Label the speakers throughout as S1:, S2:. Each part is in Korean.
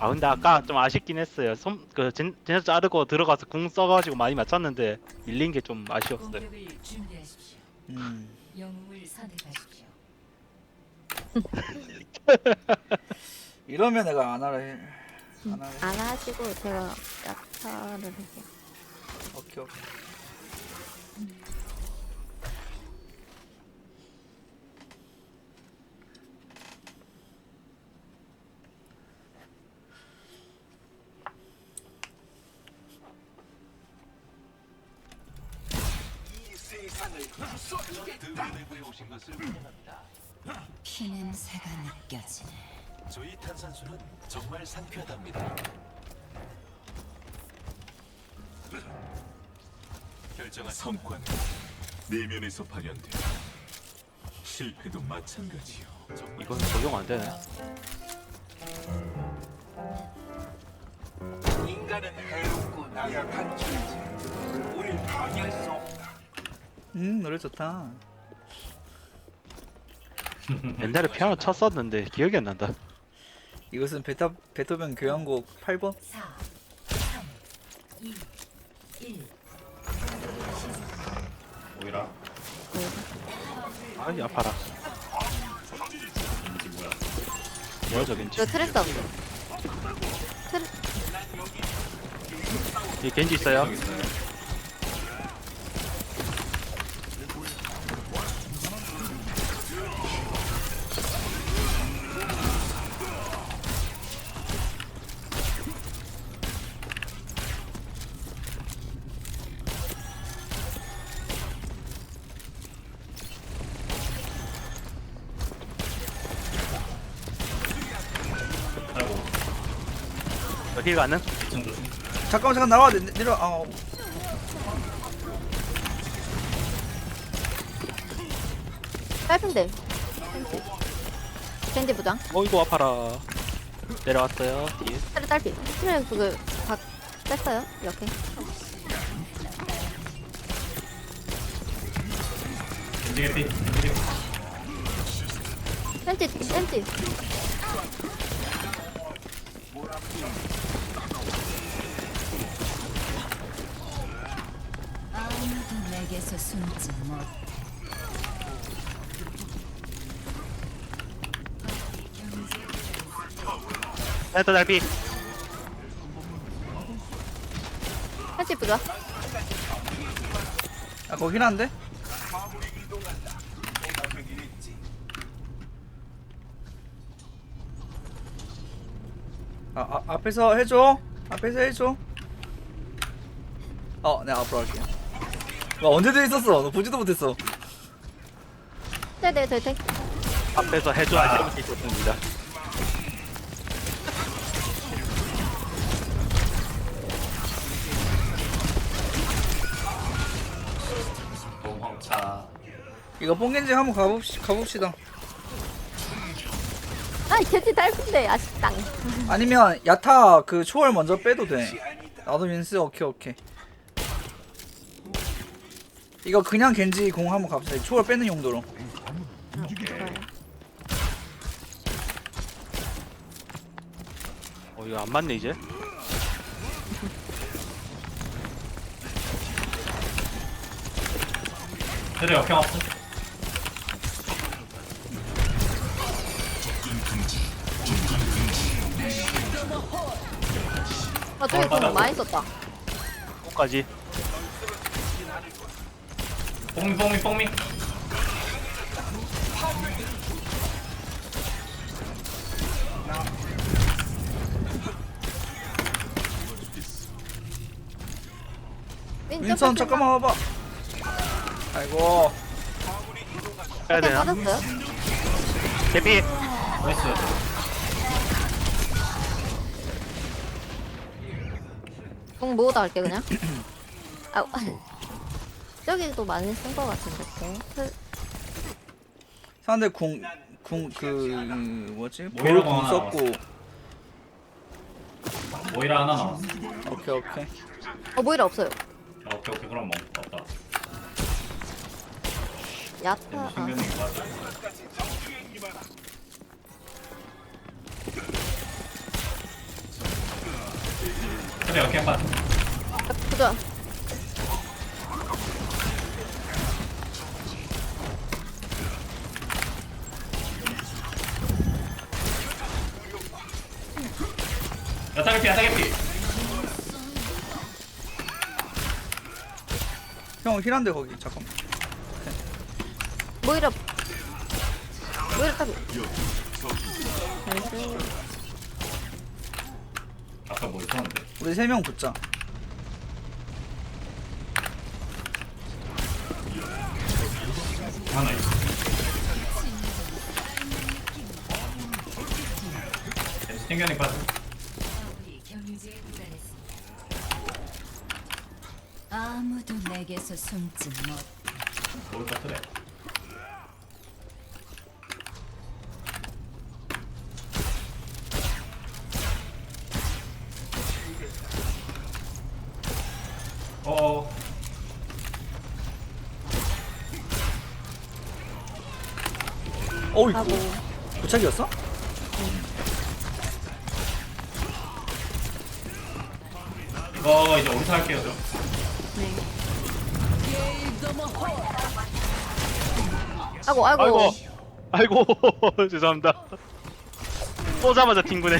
S1: 아 근데 아까 좀 아쉽긴 했어요. 손그 제네스 자르고 들어가서 궁 써가지고 많이 맞췄는데 밀린 게 좀 아쉬웠어요.
S2: 공격을 준비하십시오.
S3: 음.
S2: 영웅을 선택하십시오.
S3: 이러면 내가 안 하래. 안 하래.
S4: 안 하시고 제가 약타를 할게요.
S3: 오케이 오케이.
S2: 피 냄새가 느껴지네.
S5: 저희 탄산수는 정말 상쾌하답니다. 결정한 성과는 내면에서 발현돼. 실패도 마찬가지요. 정말
S1: 이건 적용 안 되네.
S6: 인간은 해롭고 나약한 존재. 우릴 방해할 수 없다.
S3: 음 노래 좋다.
S1: 옛날에 피아노 쳤었는데 기억이 안 난다.
S3: 이것은 베타 베토벤 교향곡 8번.
S2: 4, 3, 2, 1.
S7: 오이라
S1: 아이 아파라.
S7: 이게 뭐야
S1: 뭐야 저 겐지?
S4: 이거 트레스 없어. 트레
S1: 이 겐지 있어요.
S7: 여기 있어요
S1: 가는?
S7: 2층 조심
S3: 잠깐만 잠깐 나와 내, 내려. 아
S4: 짧은데. 캔디. 캔디 부장.
S1: 어이구 아파라. 내려왔어요. 뒤에.
S4: 트레 딸피. 트레 그거 박 뺐어요. 이렇게. 캔디 캔디.
S2: 아무도 내게서 숨지 못.
S1: 센터 달피.
S4: 캔디 부장.
S3: 아 거긴 한데. 아, 아 앞에서 해줘. 앞에서 해줘. 어, 내가 앞으로 할게. 나 언제 돼 있었어? 너 보지도 못했어.
S4: 네네 네 네.
S1: 앞에서 해줘야 재밌게 있었습니다.
S7: 동황차
S3: 이거 뽕겐지 한번 가봅시, 가봅시다.
S4: 아 캔디 딸피인데 아쉽당.
S3: 아니면 야타 그 초월 먼저 빼도 돼. 나도 민스 오케이 오케이. 이거 그냥 겐지 공 한번 갑시다. 초월 빼는 용도로.
S1: 어 이거 안 맞네 이제.
S7: 테레 역행 없어
S4: 아 저기 돈 많이 썼다.
S1: 끝까지.
S7: 뽕미 뽕미 뽕미
S3: 윈선 잠깐만 와봐. 아이고.
S1: 해야 되나?
S4: 빠졌어요?
S1: 대피.
S7: 나이스
S4: 공 모으다 할게 그냥. 아 저기도 많이 쓴거 같은데. 공. 트-
S3: 상대 궁, 궁, 그, 뭐지?
S7: 모이라
S3: 볼궁
S7: 하나
S3: 썼고.
S7: 오이라 하나 남았어
S3: 오케이, 오케이.
S4: 어 모이라 없어요.
S7: 아, 오케이 오케이 그럼 뭐 없다
S4: 야타. 아.
S7: 신경이 맞아 옆에 역행 빠져.
S4: 보자.
S7: 야타 개피 야타 개피.
S3: 형 힐한데 거기 잠깐만
S4: 모이라. 모이라. 나이스.
S7: 아까 뭐 있었는데.
S3: 우리 세 명 붙자
S7: 하나 있어. 겐지 튕겨내 빠져.
S2: 우리 경유지에 도달했습니다. 아무도 내게서 숨지 못.
S7: 뭘까 그래. 어.
S3: 어이
S4: 하고.
S3: 부착이었어?
S7: 이거 이제 오리사 할게요 저.
S4: 네. 아고 아고.
S1: 아이고 아이고 죄송합니다 쏘자마자 튕구네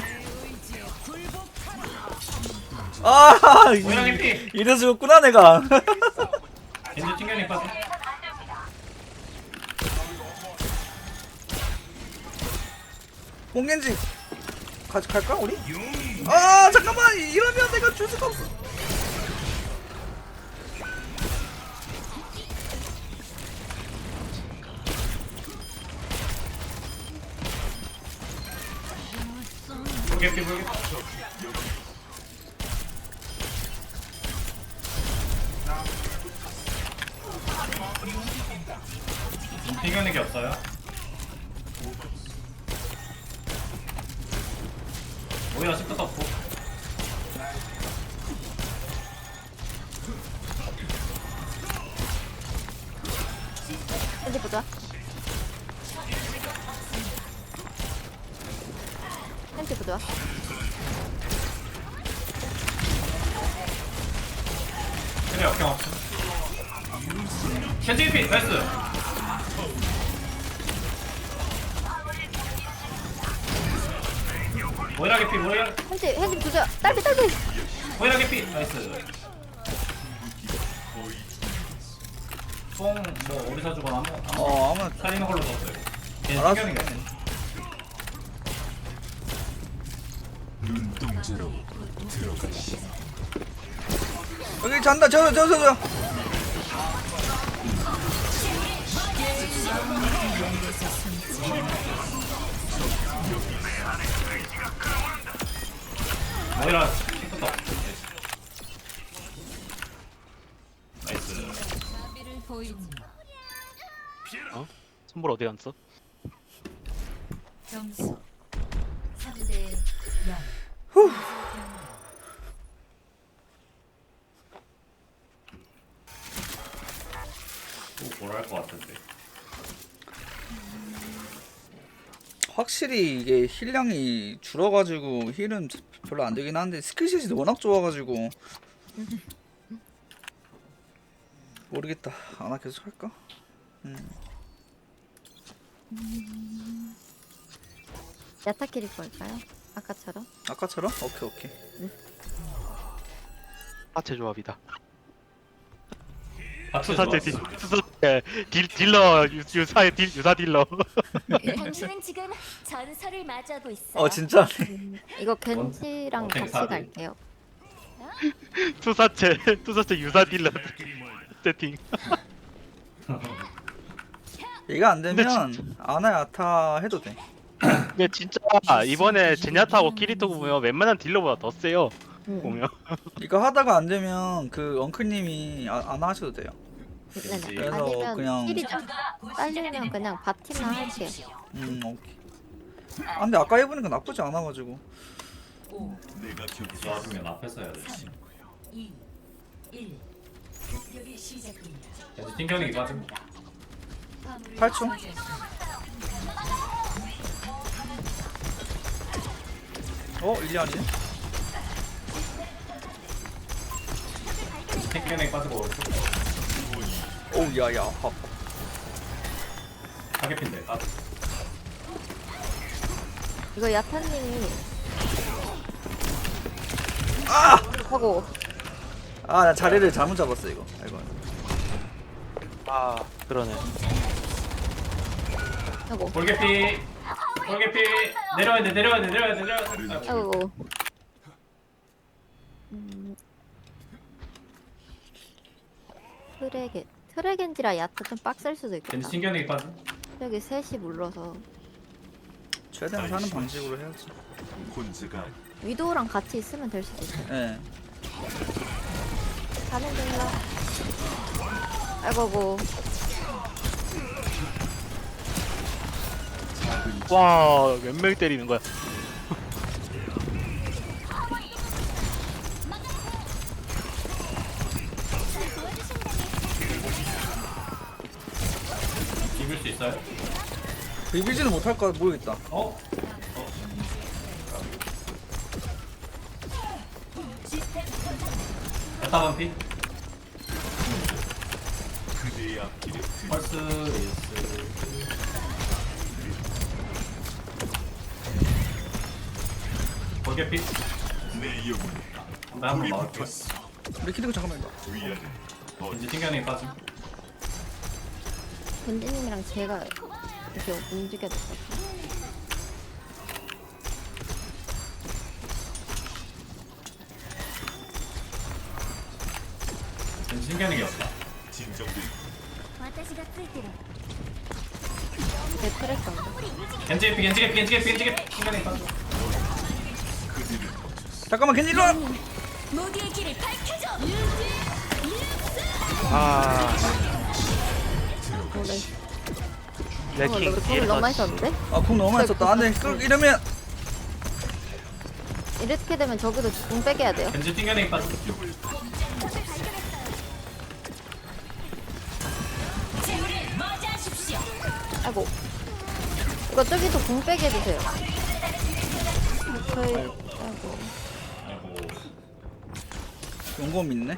S3: 아
S7: 개피.
S3: 이래 죽었구나 내가
S7: 겐지 튕겨내 빠져.
S3: 홍겐지 같이 갈까 우리? 아 잠깐만 이러면 내가 줄 수가 없어
S7: 볼 개피 볼 개피. 튕겨내 게 없어요. 오히려 10도 없고.
S4: 겐지 보자. 보자.
S7: 그래 역경 없어. 켄지 개피 나이스. 모이라 개피 모이라
S4: 겐지 겐지 보자. 딸피 딸피.
S7: 모이라 개피 나이스. 뽕뭐 오리사 주거나 아무 아무
S3: 어 아마
S7: 살리는 걸로 넣었어요. 걔
S3: 알았어.
S5: 눈동자로 들어가시.
S3: 여기 잔다 저저 저 저저
S7: 모이라 10도 나이스.
S2: 마.
S1: 선물 어디 갔어?
S2: 점수 3대 0.
S7: 또뭘할것 같은데.
S3: 확실히 이게 힐량이 줄어가지고 힐은 별로 안 되긴 한데 스킬셋이 워낙 좋아가지고 모르겠다 아나 계속 할까?
S4: 야타키리 볼까요? 아까처럼.
S3: 아까처럼? 오케이 오케이
S1: 사체 조합이다 수사체. 딜 수사체 딜 딜러 유, 유사의 딜 유사 딜러
S8: 당신은 지금 전설을 맞이하고 있어.
S3: 어 진짜
S4: 이거 겐지랑
S7: 어떻게
S4: 같이? 갈게요.
S1: 수사체 수사체 유사 딜러 세팅
S3: 이거 안 되면 아나 야타 해도 돼
S1: 근데 진짜 이번에 제냐타하고 키리토 보면 웬만한 딜러보다 더 세요
S4: 음.
S1: 보면
S3: 이거 하다가 안 되면 그 엉클님이 아, 아나 하셔도 돼요
S4: 네네.
S3: 그래서
S4: 아니면
S3: 그냥-
S4: 힐이죠. 딸리면 그냥 바티나 할게요.
S3: 음 오케이 아 근데 아까 해보니까 나쁘지 않아가지고
S5: 내가 곁에
S7: 도와주면 앞에서 해야 돼.
S2: 2 1. 공격이 시작됩니다.
S7: 겐지 튕겨내기 빠짐.
S2: 화물을
S3: 8초. 어 일리아니
S7: 튕겨내기 빠지고 오른쪽.
S3: 오우 야야 아,
S7: 타겟핀데 빠져.
S4: 이거 야타님이
S3: 아!
S4: 하고
S3: 아 나 자리를 잘못 잡았어 이거 이거
S1: 아 그러네
S4: 하고
S7: 볼개피. 볼개피. 내려와야 돼 내려와야 돼 내려와야 돼 내려와야 돼. 아이고.
S4: 아이고 음. 트레겐 트레겐지라 야타 좀 빡셀 수도
S7: 겐지
S4: 있겠다
S7: 튕겨내기 빠져.
S4: 여기 셋이 물러서
S3: 최대한 사는 방식으로 해야지
S5: 혼자가
S4: 위도우랑 같이 있으면 될 수도 있어 요
S3: 예
S4: 가는 중이야 아이고 뭐
S1: 와 몇 명 때리는 거야
S7: 비빌 수 있어요?
S3: 비비지는 못할 거 모르겠다
S7: 어? 야타 반피.
S5: 그대의 앞길에
S7: 펄스 리스. 볼개피.
S5: 내 영혼이
S7: 한번
S5: 불이
S7: 막을게요.
S5: 붙었어
S3: 우리 키리고 잠깐만 이거
S5: 위아래
S7: 겐지 튕겨내기 빠져.
S4: 벤지님이랑 제가 이렇게 움직여야 될 것 같아요
S7: 겐지 튕겨내기 없다.
S5: 진정된
S8: 私がついてる
S4: 내 트레스
S7: 겐지 개피 겐지 개피 겐지 개피 겐지 개피 튕겨내기 빠져.
S3: 잠깐만 캔디 일로 와.
S8: 모두의 길을 밝혀줘.
S1: 아.
S4: 오늘
S1: 레킹
S4: 을 너무 많이 썼는데?
S3: 아궁 너무 많이 썼다. 안돼 끌 이러면
S4: 이렇게 되면 저기도 공 빼게야 돼요.
S7: 겐지.
S8: 재물을 맞이하십시오
S4: 아이고. 이거 저기도 공 빼게 해주세요. 저희 아이고.
S3: 용검 있네?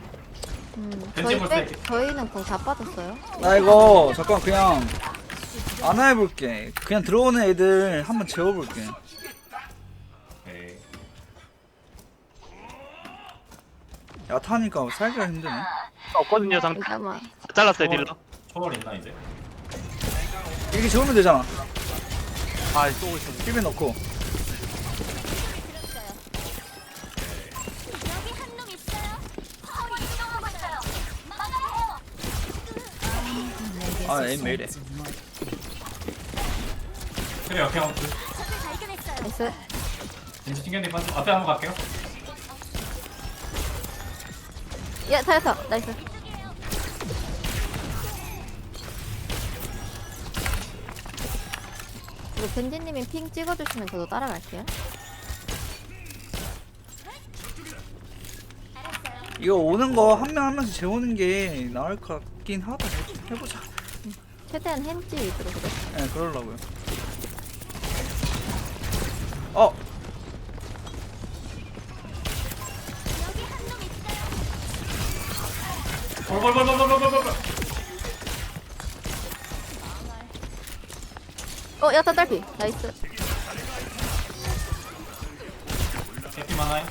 S4: 음, 저희
S7: 있게.
S4: 저희는 공 다 빠졌어요.
S3: 나 이거 잠깐 그냥 안 해볼게. 그냥 들어오는 애들 한번 재워볼게.
S7: 에이.
S3: 야 타니까 살기가 힘드네.
S1: 없거든요 상
S4: 잠깐만.
S1: 잘랐어요 딜러.
S7: 초월 있나 이제?
S3: 이렇게 재우면 되잖아.
S1: 아 쏘고 있었네.
S3: 힐에 넣고
S8: 해요
S3: 아엠 왜 이래?
S7: 그래 옆에 한번 그
S4: 나이스.
S7: 겐지 튕겨내기 빠져. 앞에 한번 갈게요.
S4: 야 잘했어 나이스. 이거 벤지님이 핑 찍어주시면 저도 따라갈게요.
S3: 이거 오는 거 한 명 한 명씩 재우는 게 나을 것 같긴 하다. 해보자
S4: 최대한 헨지 위주로 그래
S3: 예 그러려고요 어
S7: 볼볼볼볼볼볼볼.
S4: 어 야타 딸피 나이스
S7: 개피 많아요.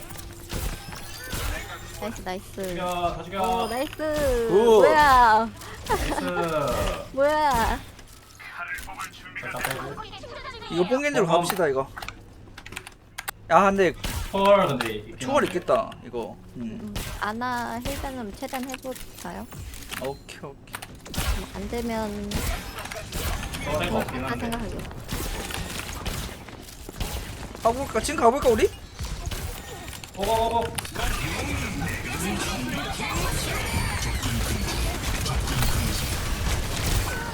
S4: 나이스 나이스
S7: 죽여 다 죽여.
S4: 오 나이스
S3: 굿.
S4: 뭐야
S7: 나이스.
S4: 뭐야.
S3: 이거 뽕겐지로
S7: 어,
S3: 갑시다 이거 야 근데
S7: 초월 근데 있긴
S3: 초월. 있겠다 이거 음.
S4: 음, 아나 힐단은 최대한 해볼까요?
S3: 오케이 오케이
S4: 뭐안 되면
S7: 없긴
S4: 다
S7: 한데.
S4: 생각하게
S3: 가볼까 지금 가볼까 우리?
S7: 고고고고.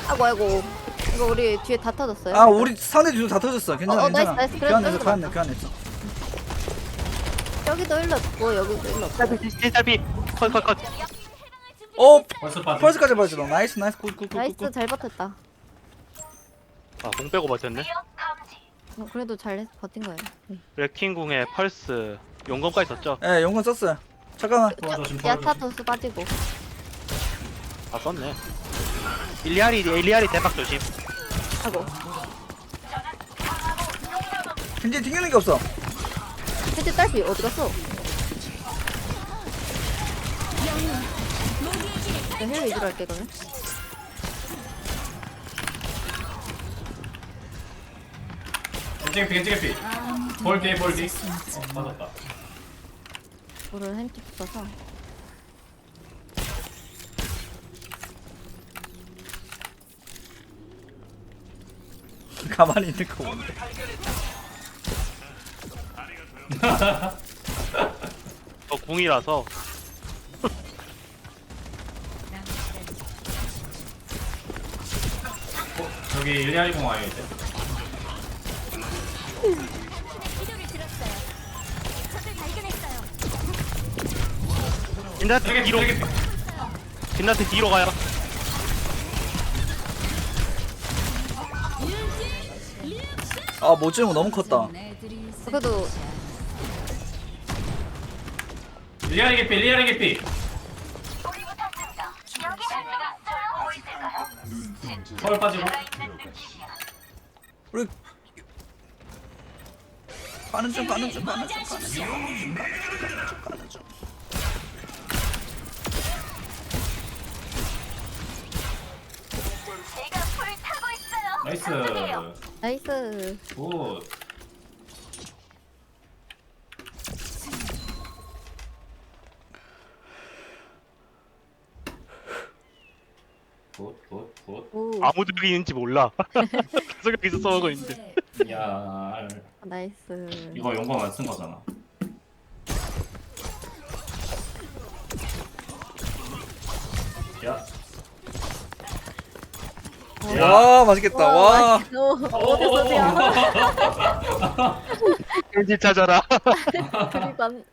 S4: 아이고 아이고. 이거 우리 뒤에 다 터졌어요?
S3: 아 우리 상대 뒤도 다 터졌어 괜찮아
S4: 어, 어,
S3: 괜찮아.
S4: 나이스, 나이스. 그래,
S3: 교환했어
S4: 그래도
S3: 교환했어. 교환했어
S4: 여기도 일로 없고 여기도 일로 없고
S1: 딸피 컷컷컷.
S3: 어
S7: 벌써 빠져.
S3: 펄스까지 빠졌어 나이스 나이스. 굿굿굿굿
S4: 나이스 잘 버텼다.
S1: 아공 빼고 버텼네?
S4: 어, 그래도 잘 버틴 거예요.
S1: 레킹 궁에 펄스. 용검까지 썼죠?
S3: 예 용건 썼어요. 잠깐만.
S7: 초월 조심 초월
S4: 야타
S7: 조심.
S4: 도수 빠지고.
S1: 다 썼네. 일리아리 일리아리 대박 조심.
S4: 하고.
S3: 겐지 튕기는 게 없어
S4: 헤드 딸피 어디 갔어? 나힐 위주로 할게 그러면.
S7: 겐지피 겐지피 볼디 볼디 어, 맞았다
S4: 물을 햄찌 붙어서.
S3: 가만히 있는 거 뭔데
S1: 저 궁이라서
S7: 어, 저기 일리아리 공 와요 이제
S8: 기도를 들었어요. 적을 발견했어요.
S1: 젠나트
S7: 겐지피
S1: 뒤로 젠나트 뒤로 가요.
S3: 아 모찌는 거 너무 컸다
S4: 그래도
S7: 일리아리 개피 일리아리 개피? 서울 빠지고
S3: 우리 가는 중 가는 중 가는 중 가는 중 가는 중
S8: 타고 있어요.
S7: 나이스
S4: 나이스.
S7: 굿 굿, 굿, 굿.
S4: 오.
S1: 아무도 여기 있는지 몰라. 계속 여기서 싸우고 있는데.
S7: 야,
S4: 나이스.
S7: 이거 용감 안쓴 거잖아.
S3: 와 맛있겠다 와.
S4: 어디 소리야?
S1: 겐지 찾아라.
S4: 그리고 안.